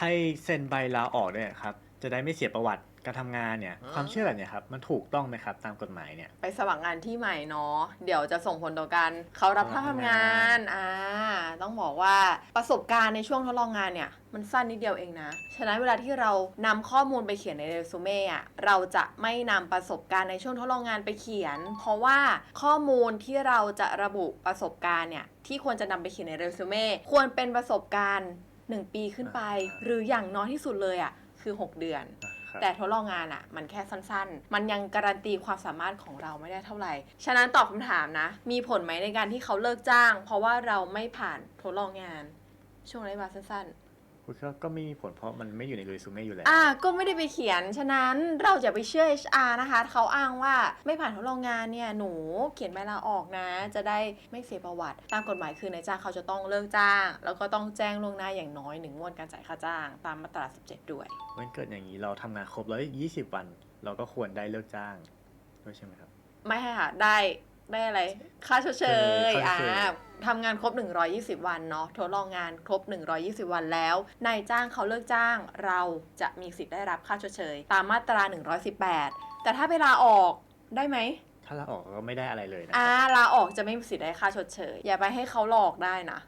ให้เซ็นใบลาออกด้วยครับจะได้ไม่เสียประวัติการทำงานเนี่ยความเชื่อแบบเนี้ยครับมันถูกต้องไหมครับตามกฎหมายเนี่ย ไปสมัครงานที่ใหม่เนาะเดี๋ยวจะส่งผลต่อการเขารับเข้าทำงานอ่าต้องบอกว่าประสบการณ์ในช่วงทดลองงานเนี่ย มันสั้นนิดเดียวเองนะ ฉะนั้นเวลาที่เรานำข้อมูลไปเขียนในเรซูเม่อะเราจะไม่นำประสบการณ์ในช่วงทดลองงานไปเขียน เพราะว่าข้อมูลที่เราจะระบุประสบการณ์เนี่ยที่ควรจะนำไปเขียนในเรซูเม่ควรเป็นประสบการณ์ 1 ปีขึ้นไปอ่าหรืออย่างน้อยที่สุดเลยอะคือ 6 เดือนครับแต่ทดลองงานอะ่ะ มันแค่สั้นๆ มันยังการันตีความสามารถของเราไม่ได้เท่าไหร่ ฉะนั้นตอบคำถามนะ มีผลไหมในการที่เขาเลิกจ้าง เพราะว่าเราไม่ผ่านทดลองงาน ช่วงระยะเวลาสั้น คุณก็ก็ไม่มีผลเพราะมันไม่อยู่ในเรซูเม่อยู่แล้วๆอ่าก็ไม่ได้ไปเขียน ฉะนั้นเราอย่าไปเชื่อ HR นะคะเขาอ้างว่าไม่ผ่านทดลองงานเนี่ยหนูเขียนใบลาออกนะ จะได้ไม่เสียประวัติ ตามกฎหมายคือนายจ้างเขาจะต้องเลิกจ้าง แล้วก็ต้องแจ้งล่วงหน้าอย่างน้อยหนึ่งงวดการจ่ายค่าจ้าง ตามมาตรา 17 ด้วยมันเกิดอย่างนี้เราทำงานครบแล้ว20วัน เราก็ควรได้เลิกจ้างด้วยใช่ไหมครับ ไม่ให้ค่ะได้ ได้อะไร ค่าชดเชยเออค่าอ่าชดเชยทำงานครบ 120 วันเนาะทดลองงานครบ 120 วันแล้วนายจ้างเขาเลิกจ้าง เราจะมีสิทธิ์ได้รับค่าชดเชย ตามมาตรา 118 แต่ถ้าไปลาออกได้ไหมถ้าเราออกก็ไม่ได้อะไรเลยนะอ่าลาออกจะไม่มีสิทธิ์ได้ค่าชดเชย อย่าไปให้เขาหลอกได้นะ